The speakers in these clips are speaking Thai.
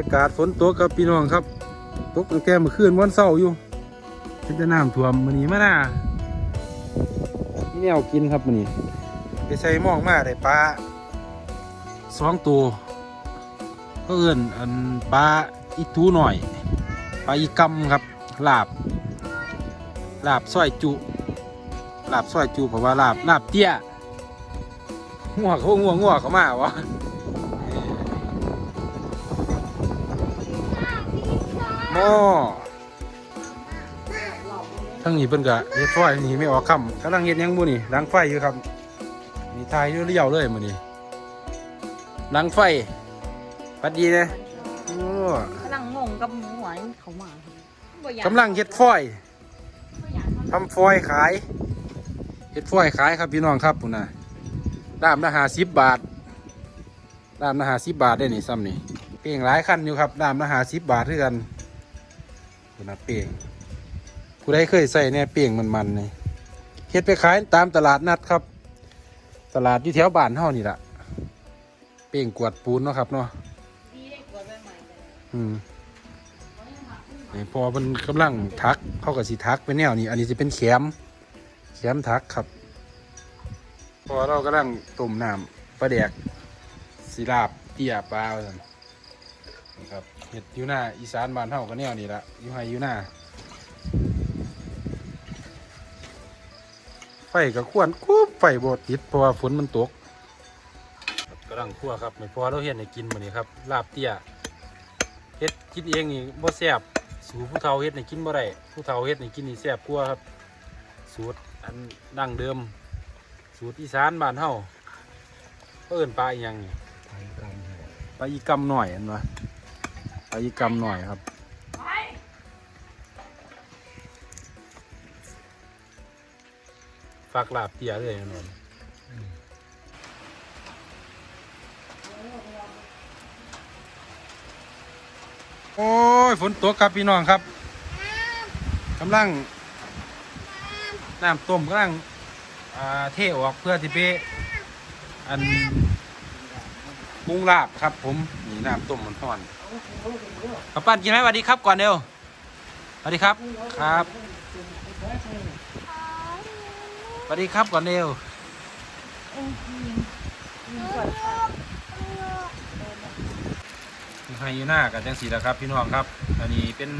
ยากาศฝนตกครับพี่น้องครับ ตกตั้งแต่เมื่อคืนวันเสาร์อยู่เป็นจะน้ำท่วมมันนี้มาหน้านี่แนวกินครับมันนี้ไปใส่หม้องมาได้ปลาสองตัวก็เอื่นอันปลาอีตูหน่อยปลาอีกำครับลาบลาบซอยจุลาบซอยจุเพราะว่าลาบลาบเตี้ยงัวเขางัวงัวเขามาวะ หม้อทั้งนี้เพิ่นก็เฮ็ดไฟนี่ไม่ออกคำกำลังเฮ็ดหยังบุนี่ดังไฟอยู่ครับมีทายเรียวๆเลยมื้อนี้ดังไฟปัดดีเลยโอ้กำลังงงกับหมูหวายเขามาบ่อยากกำลังเฮ็ดฟอยบ่อยากททำฟอยขายเฮ็ดฟอยขายครับพี่น้องครับพุ่นน่ะด้ามละ50บาทด้ามละ50บาทได้นี่ซ้ำนี่เป้งหลายคันอยู่ครับด้ามละ50บาทคือกัน พุ่นน่ะเป้งผู้ใดเคยใส่เนี่ยเปียงมันมันนี่เฮ็ดไปขายตามตลาดนัดครับ ตลาดอยู่แถวบ้านเฮานี่ล่ะเปียงกวาดปูนเนาะครับเนาะำดีได้กวดใบใหม่เลยอืมนี่พอมันกำลังทักเขาก็สิทักไปแนวนี้อันนี้จะเป็นแขมแขมทักครับ พอเรากำลังต้มน้ำปลาแดกสีลาบเตี้ยปลาว่าซั่นนี่ครับ เห็ดอยู่หน้าอีสานบ้านเฮาก็แนวนี้ละอยู่ไฮอยู่หน้าไฟก็ควรกุ๊บไฟบดติดเพราะว่าฝนมันตกกำลังคั่วครับไม่พอเราเห็นให้กินมื้อนี้ครับลาบเตี้ยเฮ็ดกินเองนี่บ่แซ่บสูตรผู้เฒ่าเฮ็ดให้กินบ่ได้ผู้เฒ่าเฮ็ดให้กินนี่แซ่บกว่าครับ สูตรอันดั้งเดิม สูตรอีสานบ้านเฮาเอิ้นปลาอีหยังนี่ปลาอีกำหน่อยอันวะ ปลาอีกำหน่อยครับฝากลาบเตียเลยนนโอ้ย ฝนตกครับพี่น้องครับกำลังน้ำต้มกำลังเทออกเพื่อที่ไปอัน ปรุงลาบครับ ผมนี่น้ำต้มมันห่อนป้าปั้นกินไหมสวัสดีครับก่อนเร็วสวัสดีครับครับสวัสดีครับก่อนเร็วมีใครอยู่หน้ากันจังสีแล้วครับ พี่น้องครับ อันนี้เป็น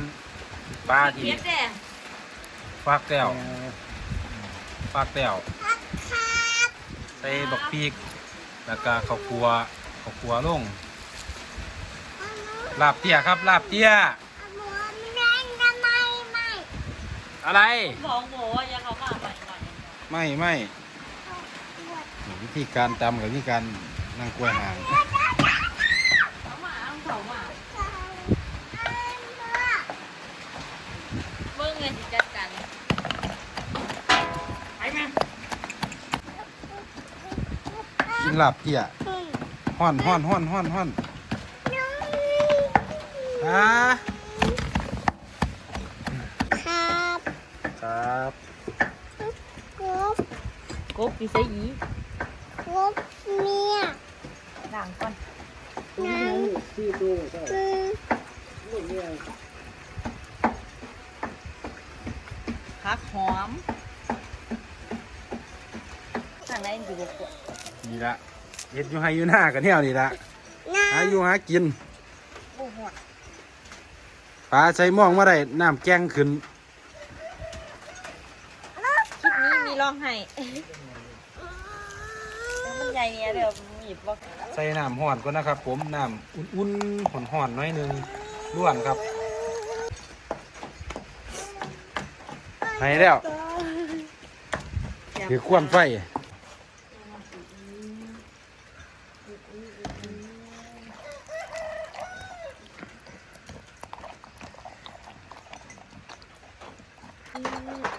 ปลาที่เฮ็ดแด่ฟากแต้วฟากแต้วใส่บักพีกแล้วก็ข้าวคั่ว ข้าวคั่วลง ลาบเตี้ยครับ ลาบเตี้ย อะไร บอกหมูว่าอย่าเขามาใหม่ใหม่ไม่ไม่วิธีการตำกับวิธีการนั่งกล้วยหางเขามาเอาเขามาเบิ่งเลยสิจัดการไปมากินลาบเตี้ย ห้อนห้อนห้อนห้อนห้อนฮะครับครับกบกบปีใส่อีกบเนี่ยด่างก่อนน้ำคือผักหอมทางไหนอยู่บ่กวดนี่ละ เห็ดอยู่ให้อยู่หน้ากันแนวนี่ละน้หาอยู่หากินบ่หอดปลาใส่หม่องมาได้น้ำแกงขึ้นคลิปนี้มีร้องไห้แล้วมันใหญ่เนี่ยเดี๋ยวหยิบบ่ใส่น้ำห่อนก็นะครับ ผมน้ำอุ่นๆห่อนๆหน้อยหนึงล้วนครับให้แล้วถือควนไฟ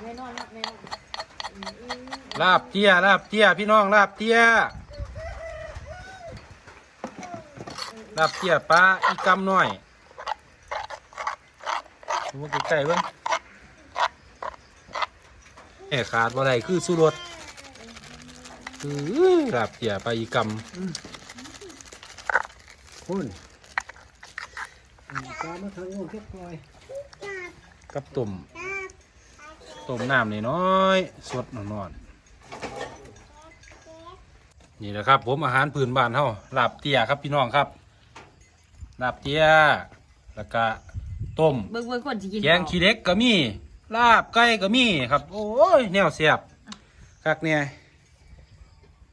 แน่นอนครับแน่นอน ลาบเตี้ยลาบเตี้ยพี่น้องลาบเตี้ยลาบเตี้ยปลาอีกำหน่อยดูว่าใกล้ๆเบ้างแห่ขาดบ่ได้คือสู้รถอื้อลาบเตี้ยปลาอีกำคุณตามมาทางโน้นเก็บปล่อยจับกับต้มจับ ต้มน้ำนี่น้อยสดนอนๆนี่แหละครับ ผมอาหารพื้นบ้านเฮาลาบเตี้ยครับพี่น้องครับลาบเตี้ยแล้วก็ต้มเบิ่งเบิ่งคนสิกินแกงขี้เล็กก็มีลาบไก่ก็มีครับ โอ้ยแนวเสียบคักเนี่ย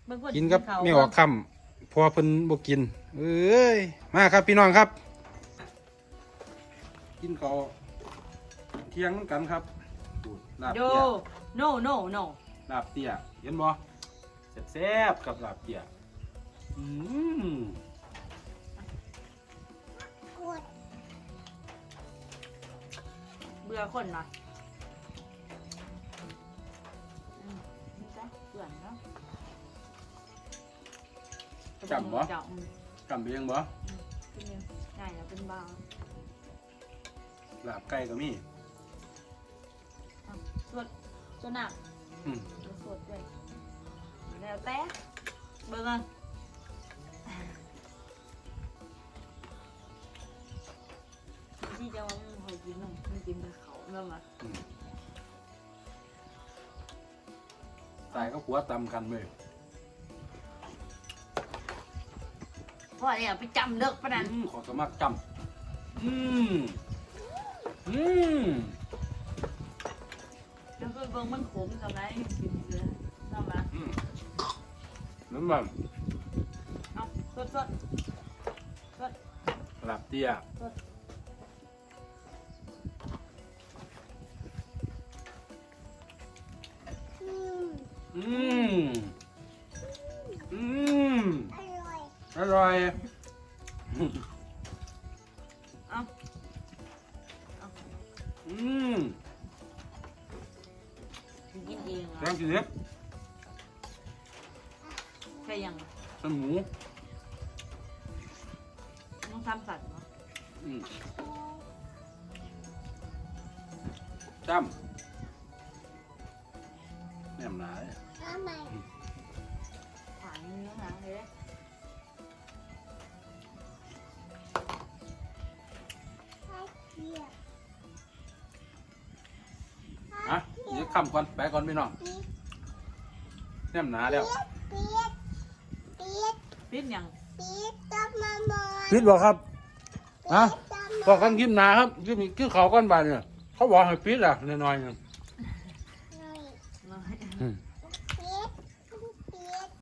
เบิ่งคนกินกับข้าวไม่ออกคำพอเพิ่นบ่กิน เอ้ยมาครับพี่น้องครับ กินข้าวเที่ยงนำกันครับดูด ลาบโย เตี้ย no no no ลาบเตี้ยเห็นบ่แซ่บๆกับลาบเตี้ยอืมกดเบื่อคนหน่อยอืมนี่จ้ะเบื่อเนาะจำบ่จำอืมจำไปยังบ่เป็นยังง่ายนะเป็นบางลาบไก่ก็มีอะส วดสวดหนักอืมสวดด้วยแล้วแต่เบิ่งอะที่จะว่ามันคอยกินนมมันกินแต่เขาเริ่มอะอืมตายก็หัวตำกันเลยเพราะเนี่ยไปจำเลิกปะนั้นอืมขอสมัครจำอืมอืมแล้วก็ เบิ่งมันขมกับไรกินเสือทำมาอืมน้ำมันเอาสดสดสดหลับเตี้ยอืมอืม แค่ยังเส้นหมูต้องทำสัตว์เนาะอืมจ้ำแหนมหนาเลยทำไมขายเนื้อหนังเลยให้เกียบอะเดี๋ยวคำก่อน ไปก่อนพี่น้องปี๊ดแหนมหนาแล้วปี๊ด ปี๊ดปิดยังปี๊ดจับมาหมดปิดบอกครับฮะจับมาบอกกันคลิปหนาครับคลิปนี้คือเขาก้อนบานเนี่ยเขาบอกให้ปิดอะน้อยๆหนึง